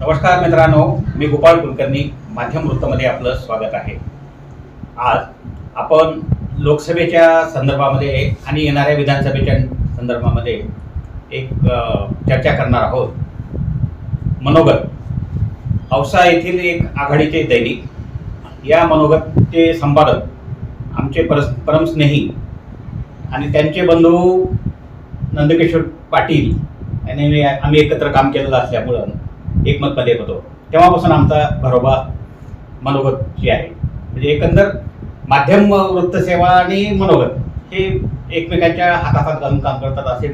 नमस्कार मित्रांनो मी गोपाळ कुलकर्णी माध्यम वृत्तमध्ये आपलं स्वागत आहे. आज आपण लोकसभेच्या संदर्भामध्ये आणि येणाऱ्या विधानसभेच्या संदर्भामध्ये एक चर्चा करणार आहोत. मनोगत औसा येथील एक आघाडीचे दैनिक या मनोगतचे संपादक आमचे परस परमस्नेही आणि त्यांचे बंधू नंदकिशोर पाटील यांनी आम्ही एकत्र काम केलेलं असल्यामुळं एकमतमध्ये होतो. तेव्हापासून आमचा घरोबा मनोगतची आहे. म्हणजे एकंदर माध्यम वृत्तसेवा आणि मनोगत हे एकमेकांच्या हाताहात घालून काम करतात असे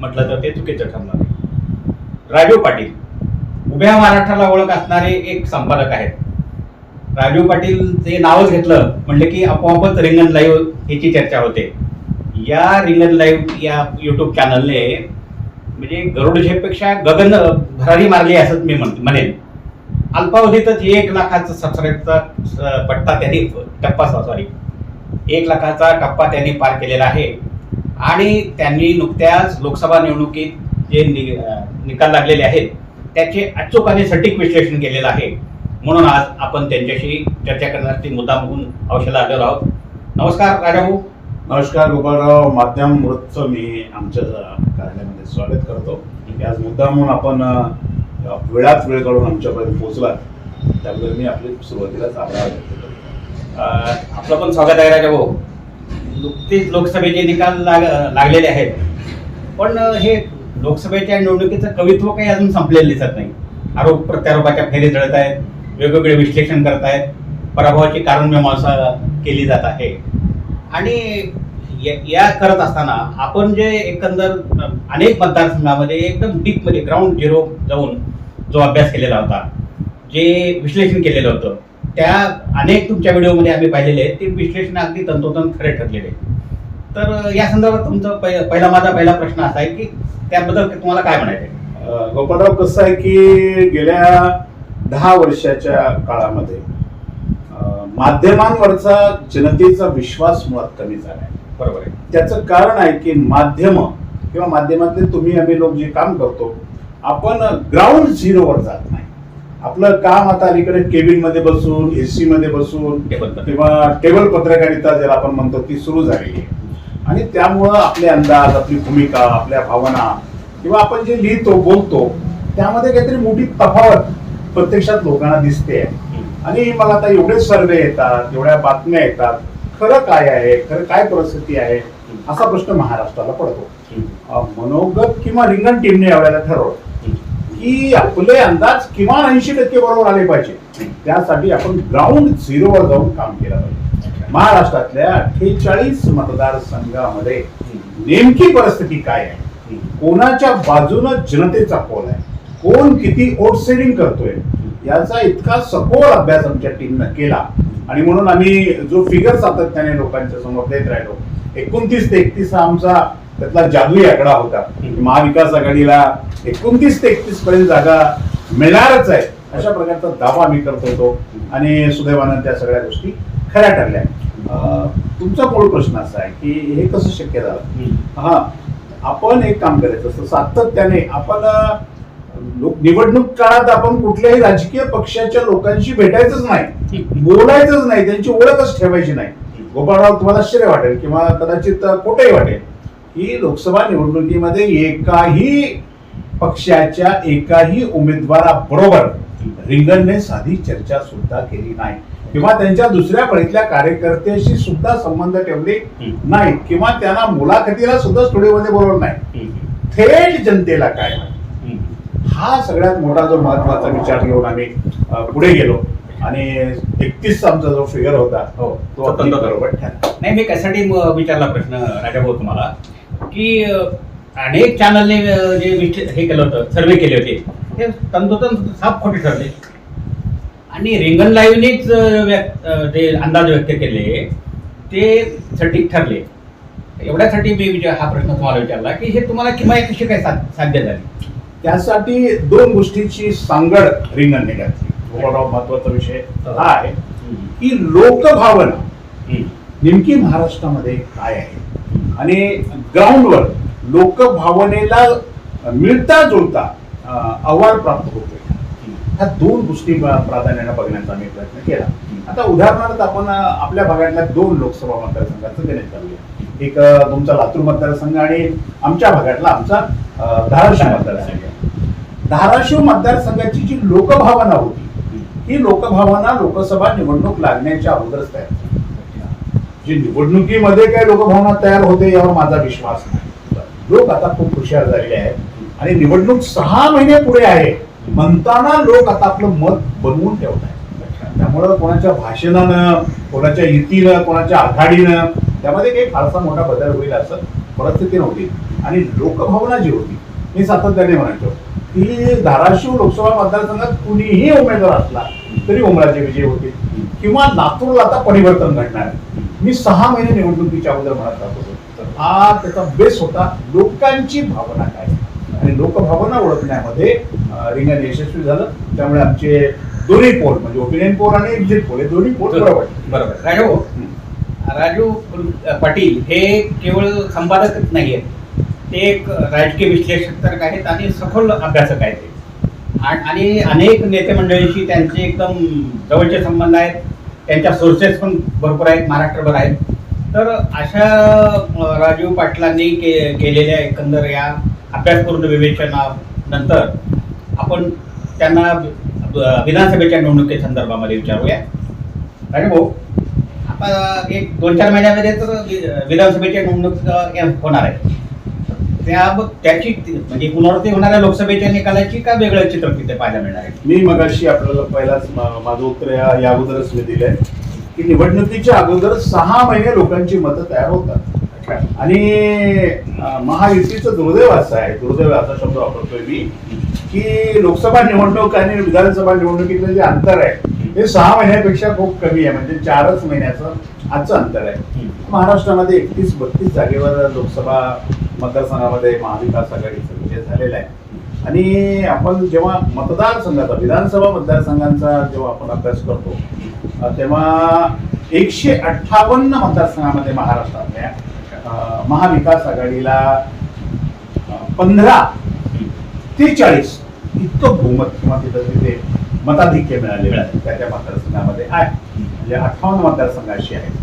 म्हटलं तर ते चुकीचं ठरणार नाही. पाटील उभ्या महाराष्ट्राला ओळख असणारे एक संपादक आहेत. राजीव पाटील जे नावच घेतलं म्हणलं की आपोआपच रिंगण लाईव्ह ह्याची चर्चा होते. या रिंगण लाईव्ह या युट्यूब चॅनलने म्हणजे गरुड झेपेक्षा गगन भरारी मारली असंच मी म्हण म्हणेन. अल्पावधीतच एक लाखाचा सबस्क्राईबचा स- पट्टा त्यांनी टप्पा सॉरी एक लाखाचा टप्पा त्यांनी पार केलेला आहे. आणि त्यांनी नुकत्याच लोकसभा निवडणुकीत जे नि निकाल लागलेले आहेत त्याचे अचूक आणि सटीक विश्लेषण केलेलं आहे. म्हणून आज आपण त्यांच्याशी चर्चा करण्यासाठी मुद्दा म्हणून औषधा आलेलो आहोत. नमस्कार राजाभाऊ. नमस्कार गोपाळराव. माध्यम वृत्त मी आमच्या कार्यालयामध्ये स्वागत करतो. की आज मुद्दा म्हणून आपण वेळात वेळ काढून आमच्यापर्यंत पोहोचला त्याबद्दल मी आपली सुरुवातीलाच आभार व्यक्त करतो. आपलं पण स्वागत आहे राजाभाऊ. नुकतीच लोकसभेचे निकाल लाग लागलेले आहेत. पण हे लोकसभेच्या निवडणुकीचं कवित्व काही अजून संपलेलं दिसत नाही. आरोप प्रत्यारोपाच्या फेरी जळत आहेत. वेगवेगळे विश्लेषण करत आहेत पराभवाची कारण मीमांसा केली जात आहे. आणि या- या करत असताना आपण जे एकंदर अनेक मतदारसंघामध्ये एकदम डीपमध्ये ग्राउंड झिरो जाऊन जो अभ्यास केलेला होता जे विश्लेषण केलेलं होतं त्या अनेक तुमच्या व्हिडिओमध्ये आम्ही पाहिलेले आहेत. ते विश्लेषण अगदी तंतोतंत खरे ठरलेले तर या संदर्भात तुमचं पहि- पहिला माझा पहिला प्रश्न असा आहे की त्याबद्दल तुम्हाला काय म्हणायचं गोपाळराव कसं आहे की गेल्या दहा वर्षाच्या काळामध्ये माध्यमांवरचा जनतेचा विश्वास मुळात कमी झाला आहे बरोबर आहे. त्याचं कारण आहे की माध्यम किंवा माध्यमातले तुम्ही आम्ही लोक जे काम करतो आपण ग्राउंड झिरोवर जात नाही. आपलं काम आता अलीकडे केबिनमध्ये बसून एसी मध्ये बसून. किंवा टेबल पत्रकारिता ज्याला आपण म्हणतो ती सुरू झालेली आहे. आणि त्यामुळं आपले अंदाज आपली भूमिका आपल्या भावना किंवा आपण जे लिहितो बोलतो त्यामध्ये काहीतरी मोठी तफावत प्रत्यक्षात लोकांना दिसते आणि मला आता एवढे सर्वे येतात एवढ्या बातम्या येतात खरं काय आहे खरं काय परिस्थिती आहे असा प्रश्न महाराष्ट्राला पडतो. मनोगत किंवा रिंगण टीमने यावेळेला ठरवलं की आपले अंदाज किमान ऐंशी टक्के बरोबर आले पाहिजे. त्यासाठी आपण ग्राउंड झिरोवर जाऊन काम केलं पाहिजे. महाराष्ट्रातल्या अठ्ठेचाळीस मतदारसंघामध्ये नेमकी परिस्थिती काय आहे? कोणाच्या बाजूनं जनतेचा कोल आहे? कोण किती वोट सेविंग करतोय? याचा इतका सखोल अभ्यास आमच्या टीमनं केला. आणि म्हणून आम्ही जो फिगर सातत्याने लोकांच्या समोर देत राहिलो एकोणतीस ते एकतीस हा आमचा त्यातला जादुई आकडा होता. महाविकास आघाडीला एकोणतीस ते एकतीस पर्यंत जागा मिळणारच आहे. अशा प्रकारचा दावा आम्ही करत होतो. आणि सुदैवानं त्या सगळ्या गोष्टी खऱ्या ठरल्या. तुमचा मूळ प्रश्न असा आहे की हे कसं शक्य झालं? हा आपण एक काम करायचं. सातत्याने आपण निवडणूक काळात आपण कुठल्याही राजकीय पक्षाच्या लोकांशी भेटायचंच नाही. बोलायचंच नाही. त्यांची ओळखच ठेवायची नाही. गोपाळराव तुम्हाला आश्चर्य वाटेल किंवा कदाचित खोटंही वाटेल की लोकसभा निवडणुकीमध्ये एकाही पक्षाच्या एकाही उमेदवाराबरोबर रिंगणने साधी चर्चा सुद्धा केली नाही. किंवा त्यांच्या दुसऱ्या फळीतल्या कार्यकर्त्याशी सुद्धा संबंध ठेवले नाहीत. किंवा त्यांना मुलाखतीला सुद्धा स्टुडिओमध्ये बोलवलं नाही. थेट जनतेला काय वाटतं? हा सगळ्यात मोठा जो महत्त्वाचा विचार घेऊन आम्ही पुढे गेलो. आणि एकतीस आमचा जो फिगर होता हो तो बरोबर नाही मी कशासाठी विचारला प्रश्न राजाभाऊ तुम्हाला? की अनेक चॅनलने जे हे केलं होतं सर्वे केले होते. ते तंतोतंत साफ खोटे ठरले. आणि रिंगण लाईव्हनेच जे अंदाज व्यक्त केले ते सटीक ठरले. एवढ्यासाठी मी विचार हा प्रश्न तुम्हाला विचारला की हे तुम्हाला किंवा कशी काय साध्य झाली? त्यासाठी दोन गोष्टीची सांगड रिंगणने घातली महत्त्वाचा विषय हा. आहे की लोकभावना नेमकी महाराष्ट्रामध्ये काय आहे? आणि ग्राउंडवर लोकभावनेला मिळता जुळता अहवाल प्राप्त होतोय ह्या दोन गोष्टी प्रा- प्राधान्याने बघण्याचा आम्ही प्रयत्न केला. आता उदाहरणार्थ आपण आपल्या भागातल्या दोन लोकसभा मतदारसंघाचं गणित करूया. एक तुमचा लातूर मतदारसंघ आणि आमच्या भागातला आमचा धाराशिव मतदारसंघ. धाराशिव मतदारसंघाची जी लोकभावना होती ही लोकभावना लोकसभा निवडणूक लागण्याच्या अगोदरच तयार झाली. जी निवडणुकीमध्ये काय लोकभावना तयार होते यावर माझा विश्वास नाही. लोक आता खूप हुशार झालेले आहेत आणि निवडणूक सहा महिने पुढे आहे. म्हणताना लोक आता आपलं मत बनवून ठेवत आहेत. त्यामुळं कोणाच्या भाषणानं कोणाच्या युतीनं कोणाच्या आघाडीनं त्यामध्ये काही फारसा मोठा बदल होईल असं परिस्थिती नव्हती. आणि लोकभावना जी होती मी सातत्याने म्हणायचो की धाराशिव लोकसभा मतदारसंघात कुणीही उमेदवार असला तरी ओमराजे विजय होते किंवा लातूरला आता परिवर्तन घडणार. मी सहा महिने निवडणुकीच्या अगोदर म्हणत राहत होतो. हा त्याचा बेस होता लोकांची भावना काय? आणि लोकभावना ओळखण्यामध्ये रिंगण यशस्वी झालं. त्यामुळे आमचे दोन्ही पोल म्हणजे ओपिनियन पोल आणि एक्झिट पोल हे दोन्ही पोल बरोबर. बरोबर. राजू? राजू पाटील हे केवळ संपादकच नाही आहेत ते एक राजकीय विश्लेषक तर आहेत आणि सखोल अभ्यासक आहेत आणि अनेक नेते मंडळींशी त्यांचे एकदम जवळचे संबंध आहेत. त्यांच्या सोर्सेस पण भरपूर आहेत महाराष्ट्रभर आहेत. तर अशा राजीव पाटलांनी के केलेल्या एकंदर या अभ्यासपूर्ण विवेचनानंतर आपण त्यांना विधानसभेच्या निवडणुकी विचारूया. राजू भाऊ आता एक दोन चार महिन्यामध्ये तर वि- विधानसभेच्या निवडणूक होणार आहे त्या त्याची म्हणजे पुनरावृत्ती होणाऱ्या लोकसभेच्या निकालाची का वेगळं चित्र तिथे पाहायला मिळणार आहे? मी मगाशी आपल्याला पहिलाच माझं उत्तर या अगोदरच मी दिलंय की निवडणुकीच्या अगोदर सहा महिने लोकांची मतं तयार होतात. आणि महायुतीचं दुर्दैव असं आहे दुर्दैव असा शब्द वापरतोय मी की लोकसभा निवडणूक आणि विधानसभा निवडणुकीतलं जे अंतर आहे हे सहा महिन्यापेक्षा खूप कमी आहे म्हणजे चारच महिन्याचं आजचं अंतर आहे. महाराष्ट्रामध्ये एकतीस बत्तीस जागेवर लोकसभा मतदारसंघामध्ये महाविकास आघाडीचा विजय झालेला आहे. आणि आपण जेव्हा मतदारसंघाचा विधानसभा मतदारसंघांचा जेव्हा आपण अभ्यास करतो तेव्हा एकशे अठ्ठावन्न मतदारसंघामध्ये महाराष्ट्रातल्या महाविकास आघाडीला पंधरा ते चाळीस इतकं बहुमत किंवा तिथं तिथे मताधिक्य मिळालेलं आहे. त्या त्या मतदारसंघामध्ये आहे. म्हणजे अठ्ठावन्न मतदारसंघ अशी आहे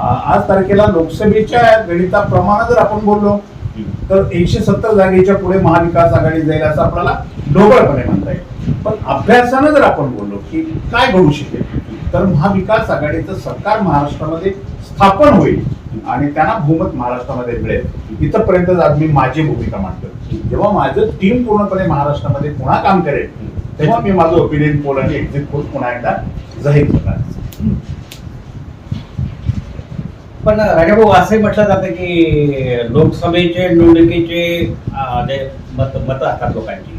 आज तारखेला लोकसभेच्या गणिताप्रमाणे जर आपण बोललो तर एकशे सत्तर जागेच्या पुढे महाविकास आघाडी जाईल असं आपल्याला ढोबळपणे म्हणता येईल. पण अभ्यासानं जर आपण बोललो की काय घडू शकेल तर महाविकास आघाडीचं सरकार महाराष्ट्रामध्ये स्थापन होईल आणि त्यांना बहुमत महाराष्ट्रामध्ये मिळेल. इथपर्यंत आज मी माझी भूमिका मांडतो जेव्हा माझं टीम पूर्णपणे महाराष्ट्रामध्ये पुन्हा काम करेल तेव्हा मी माझं ओपिनियन पोल आणि एक्झिट पोल पुन्हा एकदा जाहीर करणार. पण राजाभाऊ असंही म्हटलं जातं की लोकसभेचे निवडणुकीचे अ, जे मत मतं असतात लोकांची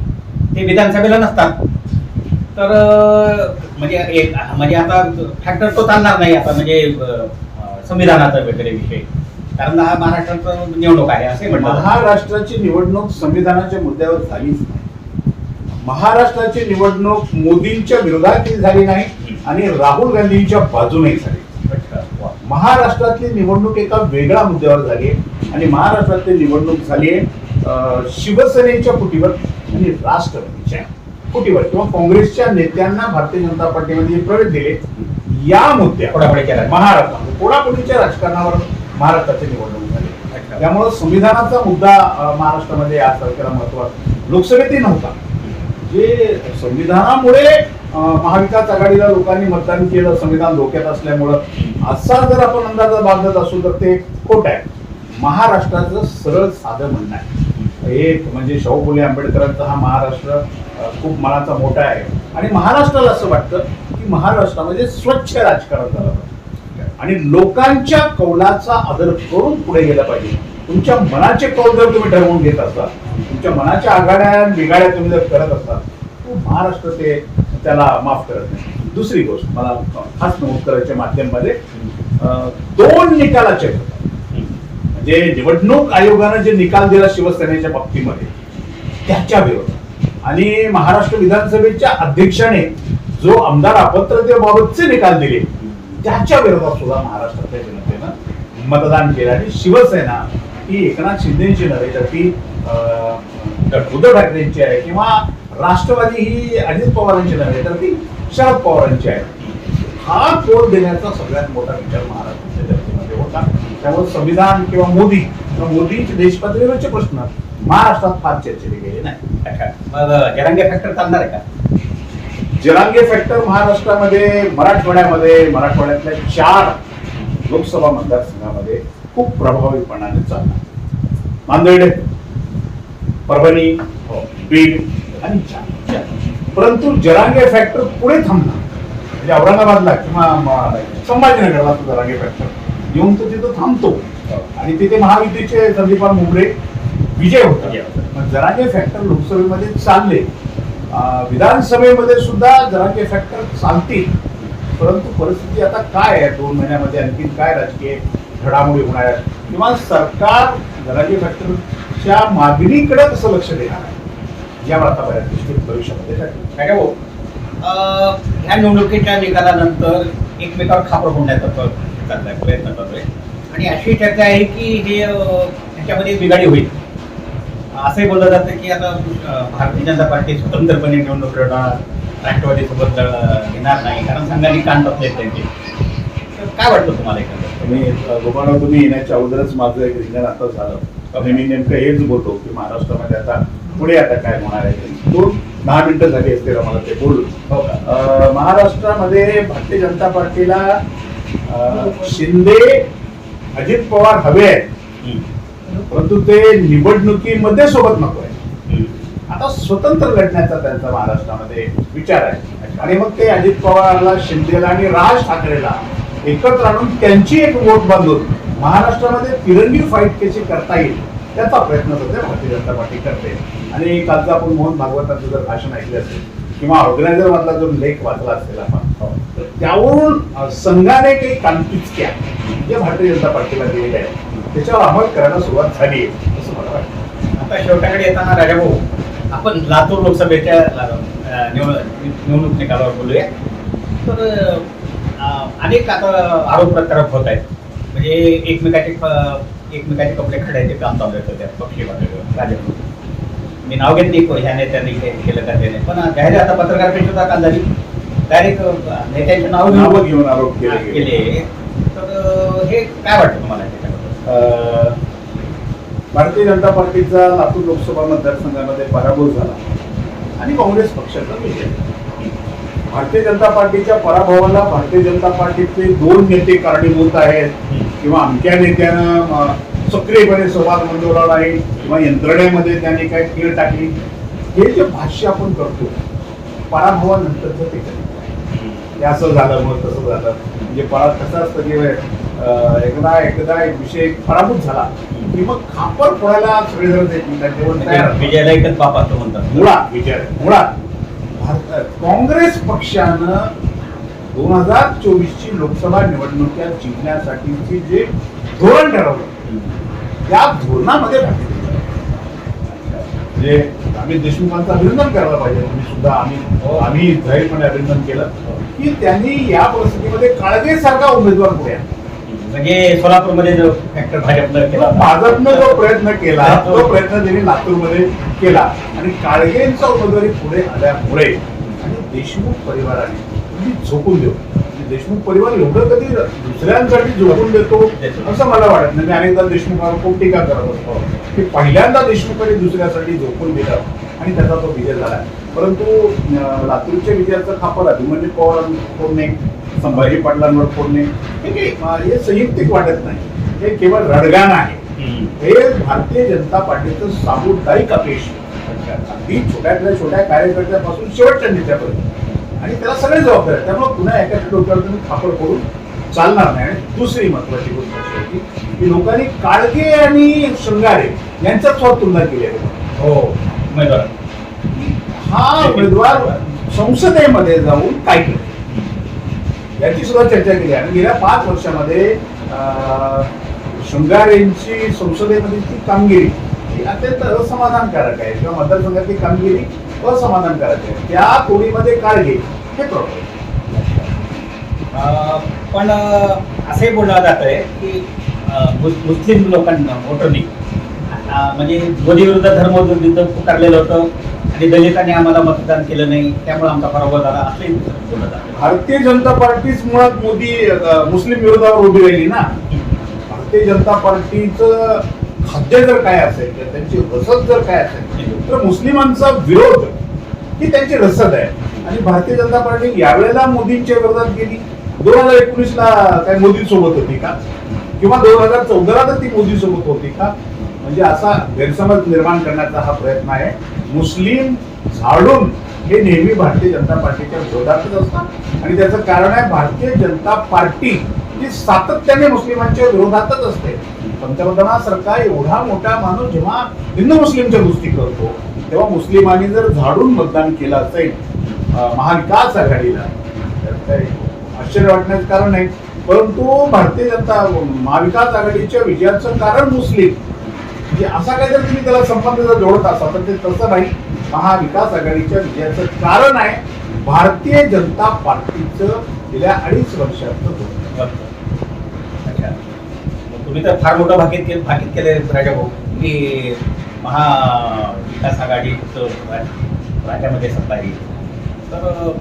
ते विधानसभेला नसतात तर अ, म्हणजे एक म्हणजे आता फॅक्टर तो चालणार नाही आता म्हणजे अ, संविधानाचा वगैरे विषय कारण हा महाराष्ट्राचा निवडणूक आहे असे म्हटलं जातं. महाराष्ट्राची निवडणूक संविधानाच्या मुद्द्यावर झालीच नाही महाराष्ट्राची निवडणूक मोदींच्या विरोधात झाली नाही आणि राहुल गांधींच्या बाजूने झाली. महाराष्ट्रातली निवडणूक एका वेगळ्या मुद्द्यावर झाली आहे आणि महाराष्ट्रातली निवडणूक झाली आहे शिवसेनेच्या फुटीवर आणि राष्ट्रवादीच्या फुटीवर किंवा काँग्रेसच्या नेत्यांना भारतीय जनता पार्टीमध्ये प्रवेश दिले या मुद्द्या फोडाफोडीच्या राजकारणात. महाराष्ट्रामध्ये पोडापोडीच्या राजकारणावर महाराष्ट्राची निवडणूक झाली. त्यामुळे संविधानाचा मुद्दा महाराष्ट्रामध्ये आज तारखेला महत्त्वाचा लोकसभेतही नव्हता जे संविधानामुळे महाविकास आघाडीला लोकांनी मतदान केलं संविधान धोक्यात असल्यामुळं. असा जर आपण अंदाज बांधत असू तर ते खोट आहे. महाराष्ट्राचं सरळ साधं म्हणणं आहे. एक म्हणजे शाहू फुले आंबेडकरांचा हा महाराष्ट्र खूप मनाचा मोठा आहे. आणि महाराष्ट्राला असं वाटतं की महाराष्ट्रामध्ये म्हणजे स्वच्छ राजकारण झालं पाहिजे. आणि लोकांच्या कौलाचा आदर करून पुढे गेला पाहिजे. तुमच्या मनाचे कौल जर तुम्ही ठरवून घेत असाल तुमच्या मनाच्या आघाड्या बिघाड्या तुम्ही जर करत असाल महाराष्ट्र ते त्याला माफ करत नाही. दुसरी गोष्ट मला खास नमूद करायच्या माध्यमामध्ये दोन निकालाचे म्हणजे निवडणूक आयोगानं जे निकाल दिला शिवसेनेच्या बाबतीमध्ये त्याच्या विरोधात. आणि महाराष्ट्र विधानसभेच्या अध्यक्षाने जो आमदार अपात्रतेबाबतचे निकाल दिले त्याच्या विरोधात सुद्धा महाराष्ट्रातल्या जनतेनं मतदान केलं. आणि शिवसेना ही एकनाथ शिंदेची नव्हे तर ती अं, उद्धव ठाकरेंची आहे किंवा राष्ट्रवादी ही अजित पवारांची नव्हे तर ती शरद पवारांची आहे. हा कोण देण्याचा सगळ्यात मोठा विचार महाराष्ट्राच्या जनतेमध्ये होता. त्यामुळे संविधान किंवा मोदी किंवा मोदीचे देशपातळीवरचे प्रश्न महाराष्ट्रात फार चर्चेले गेले नाही. जरांगे फॅक्टर चालणार आहे का? जरांगे फॅक्टर महाराष्ट्रामध्ये मराठवाड्यामध्ये मराठवाड्यातल्या चार लोकसभा मतदारसंघामध्ये खूप प्रभावीपणाने चालणार. नांदेड परभणी बीड आणि. परंतु जरांगे फॅक्टर पुढे थांबणार. म्हणजे औरंगाबादला किंवा संभाजीनगरला तो जरांगे फॅक्टर येऊन तो तिथं थांबतो. आणि तिथे महायुतीचे संदीपान मुंबरे विजय होता. मग जरांगे फॅक्टर लोकसभेमध्ये चालले. विधानसभेमध्ये सुद्धा जरांगे फॅक्टर चालतील. परंतु परिस्थिती आता काय आहे? दोन महिन्यामध्ये आणखी काय राजकीय घडामोडी होणार आहेत? किंवा सरकार जरांगे फॅक्टरच्या मागणीकडे कसं लक्ष देणार आता बऱ्याच गोष्टी भविष्यामध्ये. काय भाऊ ह्या निवडणुकीच्या निकालानंतर एकमेकावर खापर प्र- चाललाय प्रयत्न करतोय आणि अशी चर्चा आहे की हे ह्याच्यामध्ये बिघाडी होईल. असंही बोललं जातं की आता भारतीय जनता पार्टी स्वतंत्रपणे निवडणूक लढणार राष्ट्रवादी सोबत लढ- घेणार नाही कारण संघाने कान टपले त्यांचे. काय वाटतं तुम्हाला एकंदर अ, गोपाळराव तुम्ही येण्याच्या अगोदरच माझं एक रिंगण आता झालं. आणि मी नेमकं हेच बोलतो की महाराष्ट्रामध्ये आता पुढे आता काय होणार आहे दोन दहा मिनिटं झाली असतील मला ते बोलून. हो महाराष्ट्रामध्ये भारतीय जनता पार्टीला शिंदे अजित पवार हवे आहेत. परंतु ते निवडणुकीमध्ये सोबत नको आहे. आता स्वतंत्र लढण्याचा त्यांचा महाराष्ट्रामध्ये विचार आहे. आणि मग ते अजित पवारला शिंदेला आणि राज ठाकरेला एकत्र आणून त्यांची एक वोट बांधून महाराष्ट्रामध्ये तिरंगी फाईट कशी करता येईल त्याचा प्रयत्न सध्या भारतीय जनता पार्टी करते. आणि कालचं आपण मोहन भागवतांचं जर भाषण ऐकले असेल किंवा ऑर्गनायझर मधला जो लेख वाचला असेल आपण तर त्यावरून संघाने काही कानपिचक्या जे भारतीय जनता पार्टीला दिलेल्या आहेत त्याच्यावर अंमल करायला सुरुवात झाली आहे असं मला वाटतं. आता शेवटाकडे येताना राजाभाऊ आपण लातूर लोकसभेच्या निवडणूक निकालावर बोलूया. तर अनेक आता आरोप प्रत्यारोप होत आहेत. म्हणजे एकमेकाचे एकमेकाचे कपडे खडायचे काम चालू आहे सध्या पक्षी पातळीवर राजाभाऊ. मी नाव घेत नाही को- ह्या नेत्यांनी केलं का त्याने पण जाहीर आता पत्रकार परिषदा काल झाली. डायरेक्ट नेत्यांचे नाव नावं घेऊन आरोप केले. तर हे काय वाटतं तुम्हाला भारतीय जनता पार्टीचा लातूर लोकसभा मतदारसंघामध्ये पराभव झाला. आणि काँग्रेस पक्षाचा विजय. भारतीय जनता पार्टीच्या पराभवाला भारतीय जनता पार्टीचे दोन नेते कारणीभूत आहेत. किंवा अमक्या नेत्यानं सक्रियपणे संवाद नोंदवला नाही किंवा यंत्रणेमध्ये त्यांनी काय तीळ टाकली. हे जे भाष्य आपण करतो पराभवानंतरचं ते हे असं झालं मग तसं झालं. म्हणजे परात कसं असतं एकदा एकदा एक विषय पराभूत झाला की मग खापर फोडायला सगळेजण असतात. विजयाला एकच बाप असं म्हणतात. मुळात विचार आहे, मुळात. भारत- काँग्रेस पक्षानं दोन हजार चोवीस ची लोकसभा निवडणुका जिंकण्यासाठीचे जे धोरण ठरवलं त्या धोरणामध्ये. म्हणजे अमित देशमुखांचं अभिनंदन करायला पाहिजे तुम्ही सुद्धा आम्ही आम्ही जाहीरपणे अभिनंदन केलं की त्यांनी या परिस्थितीमध्ये काळजेसारखा उमेदवार पुढे. म्हणजे सोलापूरमध्ये जो फॅक्टर भाजपनं केला भाजपनं जो प्रयत्न केला तो प्रयत्न त्यांनी लातूरमध्ये केला आणि काळगेंचा उमेदवारी पुढे आल्यामुळे आणि देशमुख परिवाराने झोकून देऊ म्हणजे देशमुख परिवार एवढं कधी दुसऱ्यांसाठी झोकून देतो असं मला वाटत नाही. मी अनेकदा देशमुखावर खूप टीका करत असतो की पहिल्यांदा देशमुखाने दुसऱ्यासाठी झोकून दिलं आणि त्याचा तो विजय झाला. परंतु लातूरच्या विजयाचं खापर अभिमन्यू पवार फोडणे संभाजी पाटलांवर फोडणे हे संयुक्तिक वाटत नाही. हे केवळ रडगाण आहे. हे भारतीय जनता पार्टीचं सामुदायिक अपेश अगदी छोट्यातल्या छोट्या कार्यकर्त्यापासून शेवटच्या नेत्यापर्यंत आणि त्याला सगळे जबाबदार आहेत त्यामुळे पुन्हा एकाच्या डोक्यावर तुम्ही खापर करून चालणार नाही. आणि दुसरी महत्वाची गोष्ट अशी होती की लोकांनी काळगे आणि शृंगारे यांच्यात सुद्धा तुलना केली आहे. हो उमेदवार. हा उमेदवार संसदेमध्ये जाऊन काय केलं याची सुद्धा चर्चा केली आणि गेल्या पाच वर्षामध्ये शृंगारेंची संसदेमधील ती कामगिरी ही अत्यंत असमाधानकारक आहे. किंवा मतदारसंघातली कामगिरी असमाधानकारक आहे त्या कोणीमध्ये काळगे हे प्रॉब्लेम पण अं, असंही बोललं जात आहे की मुस्लिम लोकांना वोटरनी म्हणजे मोदी विरुद्ध धर्मयुद्ध पुकारलेलं होतं आणि दलितांनी आम्हाला मतदान केलं नाही त्यामुळे आमचा पराभव झाला असंही बोललं जातं. भारतीय जनता पार्टीच मुळात मोदी मुस्लिम विरोधावर उभी राहिली ना. भारतीय जनता पार्टीचं खाद्य जर काय असेल किंवा त्यांची रसद जर काय असेल तर मुस्लिमांचा विरोध ही त्यांची रसद आहे. आणि भारतीय जनता पार्टी यावेळेला मोदींच्या विरोधात गेली. दोन हजार एकोणीस ला काय मोदी सोबत होती का? किंवा दोन हजार चौदाला तर ती मोदी सोबत होती का? म्हणजे असा गैरसमज निर्माण करण्याचा हा प्रयत्न आहे. मुस्लिम झाडून हे नेहमी भारतीय जनता पार्टीच्या विरोधातच असतात. आणि त्याचं कारण आहे भारतीय जनता पार्टी ही सातत्याने मुस्लिमांच्या विरोधातच असते. पंतप्रधानासारखा एवढा मोठा माणूस जेव्हा हिंदू मुस्लिमच्या गोष्टी करतो तेव्हा मुस्लिमांनी जर झाडून मतदान केलं असेल महाविकास आघाडीला तर आश्चर्य वाटण्याचं कारण नाही परंतु भारतीय जनता महाविकास आघाडीच्या विजयाचं कारण मुस्लिम. म्हणजे असा काय जर तुम्ही त्याला संबंध जर जोडत असाल तर ते तसं नाही. महाविकास आघाडीच्या विजयाचं कारण आहे भारतीय जनता पार्टीचं गेल्या अडीच वर्षात धोरण. तुम्ही तर फार मोठं भाकीत केलं भाकीत केले राजा भाऊ. की महाविकास आघाडीचं राज- राज्यामध्ये सत्ता येईल तर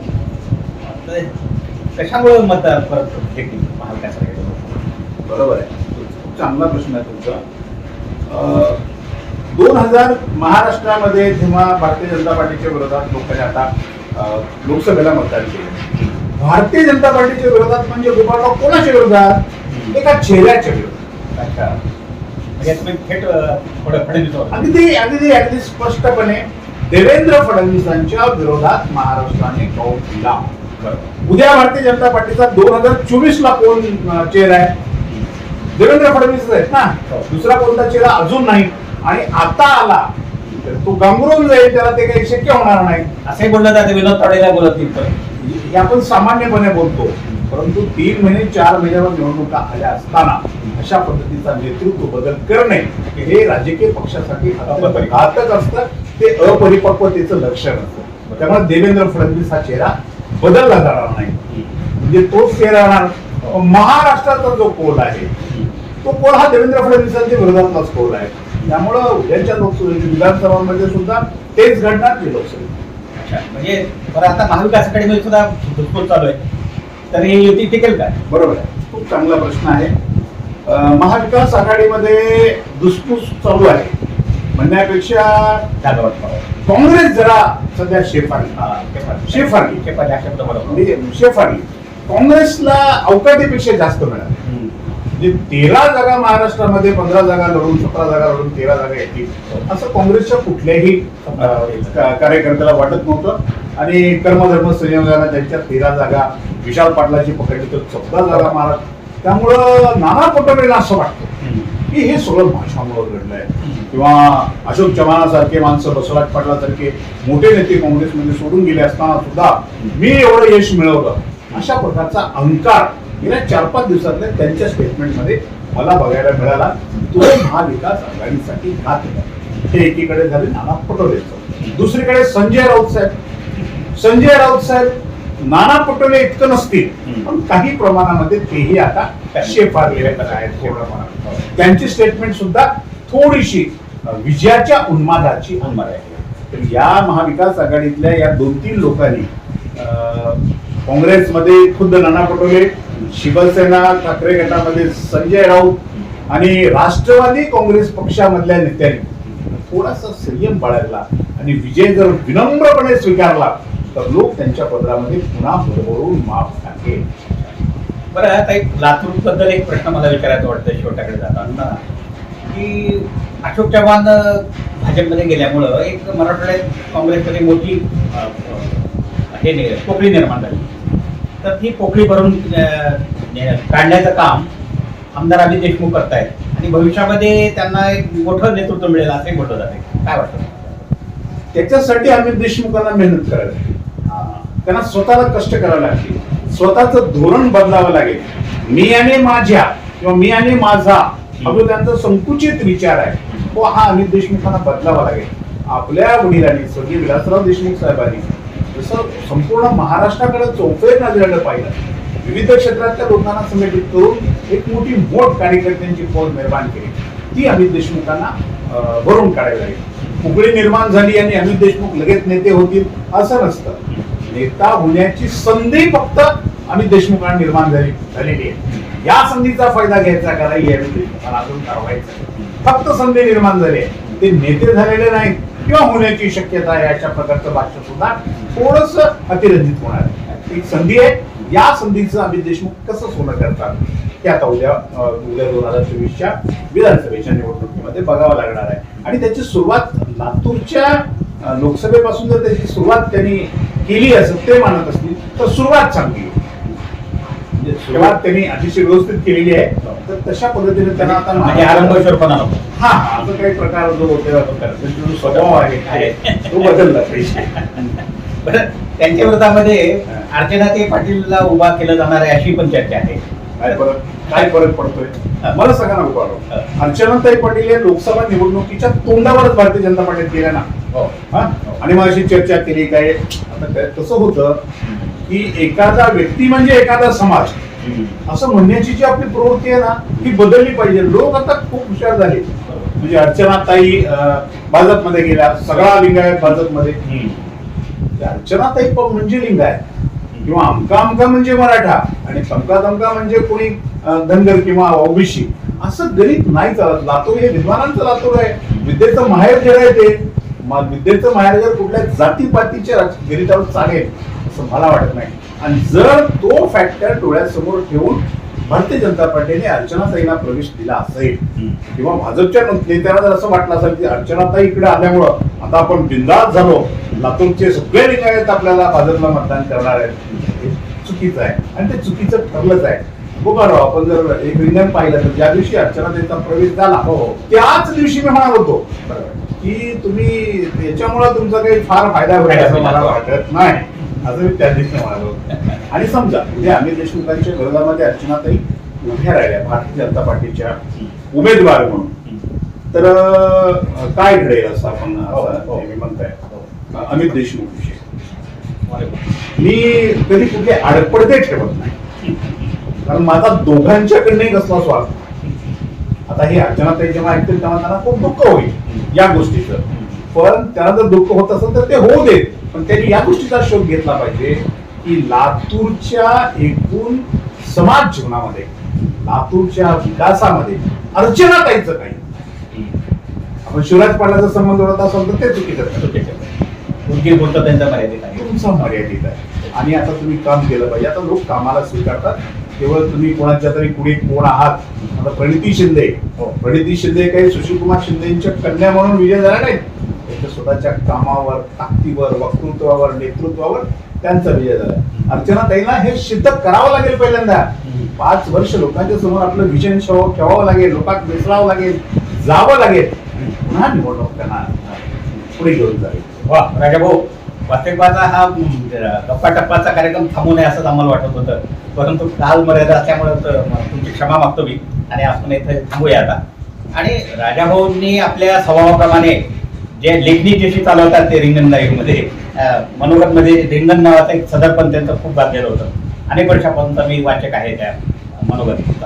कशामुळे मत परत घेतली महाविकास आघाडी बरोबर आहे. खूप चांगला प्रश्न आहे तुमचा. दोन हजार महाराष्ट्रामध्ये जेव्हा भारतीय जनता पार्टीच्या विरोधात लोकांनी आता लोकसभेला मतदान केलं. भारतीय जनता पार्टीच्या विरोधात म्हणजे गोपाळराव कोणाच्या विरोधात? एका चेहऱ्याच्या विरोधात. अच्छा. म्हणजे थेट अगदी अगदी अगदी स्पष्टपणे देवेंद्र फडणवीसांच्या विरोधात महाराष्ट्राने कौल दिला. उद्या भारतीय जनता पार्टीचा दोन हजार चोवीस ला कोण चेहरा आहे? देवेंद्र फडणवीस आहेत ना? हो. दुसरा कोणता चेहरा अजून नाही. आणि आता आला. तर तो गांगुरून जाईल त्याला ते काही शक्य होणार नाही. असंही बोललं जातं विनोद तावडेला बोलत हे आपण सामान्यपणे बोलतो. परंतु तीन महिने चार महिन्यावर निवडणुका आल्या असताना अशा पद्धतीचा नेतृत्व बदल करणे हे राजकीय पक्षासाठी घातक असतं. ते अपरिपक्वतेचं लक्षण असतं. त्यामुळे देवेंद्र फडणवीस हा चेहरा बदलला जाणार नाही. म्हणजे तोच चेहरा राहणार. महाराष्ट्राचा जो कोल आहे तो कोल हा देवेंद्र फडणवीसांच्या विरोधातलाच कोल आहे. त्यामुळं उद्याच्या लोकसभे विधानसभांमध्ये सुद्धा तेच घडणार जे लोकसभेत. म्हणजे बरं आता महाविकास आघाडीमध्ये सुद्धा चालू आहे. तर ही युती टिकेल काय बरोबर आहे. खूप चांगला प्रश्न आहे. महाविकास आघाडीमध्ये धुसफूस चालू आहे. म्हणण्यापेक्षा काँग्रेस जरा सध्या शेफारली शेफारली. म्हणजे शेफारली काँग्रेसला अवकाटीपेक्षा जास्त मिळाले. म्हणजे तेरा जागा महाराष्ट्रामध्ये पंधरा जागा लढून सतरा जागा लढून तेरा जागा येतील. असं काँग्रेसच्या कुठल्याही कार्यकर्त्याला वाटत नव्हतं. आणि कर्मधर्म संयोगानं त्यांच्या तेरा जागा विशाल पाटलाची पकडली तर चौदा जागा महाराष्ट्र त्यामुळं नाना पटोलेला असं वाटतं की हे सगळं भाषणामुळे घडलंय. किंवा अशोक चव्हाणासारखे माणसं बसवराज पाटलासारखे मोठे नेते काँग्रेसमध्ये सोडून गेले असताना सुद्धा मी एवढं यश मिळवलं. अशा प्रकारचा अहंकार गेल्या चार पाच दिवसातल्या त्यांच्या स्टेटमेंटमध्ये मला बघायला मिळाला. तो महाविकास आघाडीसाठी आहे हे एकीकडे झाले नाना पटोलेचं. दुसरीकडे संजय राऊत साहेब. संजय राऊत साहेब नाना पटोले इतकं नसतील. पण काही प्रमाणामध्ये तेही आता आहेत. त्यांची स्टेटमेंट सुद्धा थोडीशी विजयाच्या उन्मादाची उन्माद आहे. तर या महाविकास आघाडीतल्या या दोन तीन लोकांनी काँग्रेसमध्ये खुद्द नाना पटोले शिवसेना ठाकरे गटामध्ये संजय राऊत आणि राष्ट्रवादी काँग्रेस पक्षामधल्या नेत्यांनी थोडासा संयम बाळगला आणि विजय जर विनम्रपणे स्वीकारला तर लोक त्यांच्या पदरामध्ये पुन्हा भरभरून माफ टाकेल बरं आता एक लातूरबद्दल एक प्रश्न मला विचारायचा वाटतं शेवटाकडे जाताना की अशोक चव्हाण भाजपमध्ये गेल्यामुळं एक मराठवाड्यात काँग्रेसमध्ये मोठी हे पोकळी निर्माण झाली. तर ती पोकळी भरून काढण्याचं काम आमदार अमित देशमुख करतायत आणि भविष्यामध्ये त्यांना एक मोठं नेतृत्व मिळेल असं म्हटलं जाते काय वाटतं? त्याच्यासाठी अमित देशमुखांना मेहनत करायला त्यांना स्वतःला कष्ट करावे लागतील स्वतःचं धोरण बदलावं लागेल. मी आणि माझ्या किंवा मी आणि माझा हा जो त्यांचा संकुचित विचार आहे. तो हा अमित देशमुखांना बदलावा लागेल. आपल्या वडिलांनी स्वर्गीय विलासराव देशमुख साहेबांनी जसं संपूर्ण महाराष्ट्राकडे चौफेर नजरेनं पाहिलं विविध क्षेत्रातल्या लोकांना संघटित करून एक मोठी मोठ कार्यकर्त्यांची फौज निर्माण केली. ती अमित देशमुखांना अं, भरून काढायला लागेल. उकळी निर्माण झाली आणि अमित देशमुख लगेच नेते होतील असं नसतं. नेता होण्याची संधी फक्त अमित देशमुखांना निर्माण झाली झालेली आहे. या संधीचा फायदा घ्यायचा का नाही अजून ठरवायचं आहे. फक्त संधी निर्माण झाली आहे. ते नेते झालेले नाहीत किंवा होण्याची शक्यता आहे अशा प्रकारचं भाष्य सुद्धा थोडस अतिरंजित होणार आहे. एक संधी आहे. या संधीचं अमित देशमुख कसं सोनं करतात ते आता उद्या उद्या दोन हजार चोवीसच्या विधानसभेच्या निवडणुकीमध्ये बघावं लागणार आहे. आणि त्याची सुरुवात लातूरच्या लोकसभेपासून जर त्याची सुरुवात त्यांनी केली असं ते मानत असतील तर सुरुवात चांगली. म्हणजे सुरुवात त्यांनी अतिशय व्यवस्थित केलेली आहे. तर तशा पद्धतीने त्यांना आता म्हणजे आरंभशोरपणा नको हा हा असं काही प्रकार जो होते स्वभाव आहे. तो बदलला पाहिजे. बरं त्यांच्या विरोधामध्ये अर्चनाताई पाटीलला उभा केलं जाणार आहे अशी पण चर्चा आहे. काय फरक काय फरक पडतोय? मला सांगा ना गोपाळ अर्चनाताई पाटील या लोकसभा निवडणुकीच्या तोंडावरच भारतीय जनता पार्टीत गेल्या ना. हो हा? आणि मग अशी चर्चा केली काय? आता काय कसं होतं की एखादा व्यक्ती म्हणजे एखादा समाज. असं म्हणण्याची जी आपली प्रवृत्ती आहे ना ही बदलली पाहिजे. लोक आता खूप हुशार झाले. म्हणजे अर्चनाताई अं, भाजपमध्ये गेल्या. सगळा लिंगायत भाजपमध्ये अर्चनाताई पण म्हणजे लिंगायत किंवा अमका अमका म्हणजे मराठा. आणि तमका तमका म्हणजे कोणी धनगर किंवा ओबीसी. असं गणित नाही चालत लातूर हे विद्वानांचं लातूर आहे. विद्येचं माहेर जे आहे ते विद्येचं माहेर जर कुठल्या जातीपातीच्या राज- गणितावर चालेल असं मला वाटत नाही. आणि जर तो फॅक्टर डोळ्यासमोर ठेवून भारतीय जनता पार्टीने अर्चनाताईला प्रवेश दिला असेल किंवा भाजपच्या नेत्यांना जर असं वाटलं असेल की अर्चनाताई इकडे आल्यामुळं आता आपण बिंदास झालो लातूरचे सगळे लिंगायत आपल्याला भाजपला मतदान करणार आहेत. हे चुकीचं आहे. आणि ते चुकीचं ठरलंच आहे. बघा आपण जर एक रिंगण पाहिलं तर ज्या दिवशी अर्चनाताईचा प्रवेश झाला हो. त्याच दिवशी मी होतो. की तुम्ही त्याच्यामुळे तुमचा काही फार फायदा होईल असं मला वाटत नाही. असं मी त्या दिवशी म्हणालो. आणि समजा म्हणजे अमित देशमुखांच्या विरोधामध्ये अर्चनाताई उभ्या राहिल्या भारतीय जनता पार्टीच्या उमेदवार म्हणून. तर काय घडेल असं आपण हो, हो. म्हणताय? अमित देशमुख विषयी मी कधी कुठले आडपडदे ठेवत नाही. कारण माझा दोघांच्याकडनंही कसला स्वार्थ. आता हे अर्चनाताई जेव्हा ऐकतील तेव्हा त्यांना खूप दुःख होईल. या गोष्टीचं. पण त्यांना जर दुःख होत असेल तर ते होऊ देत पण त्यांनी या गोष्टीचा शोध घेतला पाहिजे की लातूरच्या एकूण समाज जीवनामध्ये लातूरच्या विकासामध्ये अर्चनाताईचं काही. आपण शिवराज पाटलाचा संबंध जोडत असाल तर ते चुकीचं. तुमची गोष्ट त्यांचा मर्यादित आहे. तुमचा मर्यादित आहे. आणि आता तुम्ही काम केलं पाहिजे. आता लोक कामाला स्वीकारतात. केवळ तुम्ही कोणाच्या तरी पुढे कोण आहात? आता प्रणिती शिंदे. हो. प्रणिती शिंदे काही सुशीलकुमार शिंदेच्या कन्या म्हणून विजय झाला नाही. त्यांच्या स्वतःच्या कामावर ताकदीवर वक्तृत्वावर नेतृत्वावर त्यांचा विजय झाला. अर्चना ताईला हे सिद्ध करावं लागेल पहिल्यांदा. पाच वर्ष लोकांच्या समोर आपलं विजन ठेवावं ठेवावं लागेल लोकांत मिसळावं लागेल जावं लागेल. पुन्हा निवडणूक त्यांना पुढे घेऊन जाईल. वा राजा भाऊ वास्तविकवाचा हा अं, टप्पा टप्पाचा कार्यक्रम थांबू नये असंच आम्हाला वाटत होतं. परंतु काल मर्यादा असल्यामुळे तुमची क्षमा मागतो मी. आणि आपण इथे थांबूया आता. आणि राजा भाऊंनी आपल्या स्वभावाप्रमाणे जे लेखणी जशी चालवतात ते रिंगण लाईव्हमध्ये मनोगतमध्ये रिंगण नावाचं एक सदर पण त्यांचं खूप गाजलेलं होतं. अनेक वर्षापासून मी वाचक आहे त्या मनोगत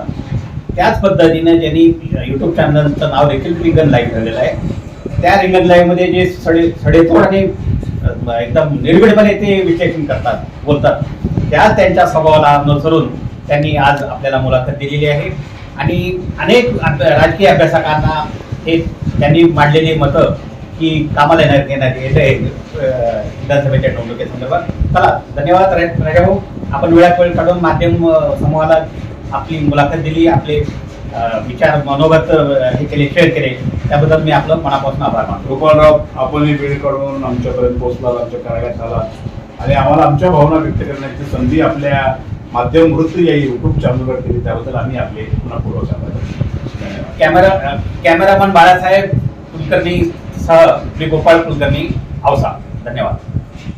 त्याच पद्धतीने ज्यांनी युट्यूब चॅनलचं नाव देखील रिंगण लाईव्ह ठेवलेलं आहे. त्या रिंगण लाईव्हमध्ये जे सडे सडेतोड आणि एकदम निर्भीडपणे ते विश्लेषण करतात बोलतात. त्या त्यांच्या स्वभावाला अनुसरून त्यांनी आज आपल्याला मुलाखत दिलेली आहे. आणि अनेक अभ्या- राजकीय अभ्यासकांना हे त्यांनी मांडलेली मतं की कामाला येणार येणार येत आहे अं, विधानसभेच्या निवडणुकीसंदर्भात चला धन्यवाद राजाभाऊ. आपण वेळात वेळ काढून माध्यम समूहाला आपली मुलाखत दिली आपले विचार मनोगत हे केले शेअर केले. त्याबद्दल मी आपलं मनापासून आभार मानतो. गोपाळराव आपण ही वेळ काढून आमच्यापर्यंत पोहोचला आमच्या कार्यालयात आला आणि आम्हाला आमच्या भावना व्यक्त करण्याची संधी आपल्या माध्यम वृत्त या युट्यूब चॅनलवर केली त्याबद्दल आम्ही आपले पुन्हा पूर्वक आभार कॅमेरा कॅमेरामन बाळासाहेब कुलकर्णी सह श्री गोपाळ कुलकर्णी औसा. धन्यवाद.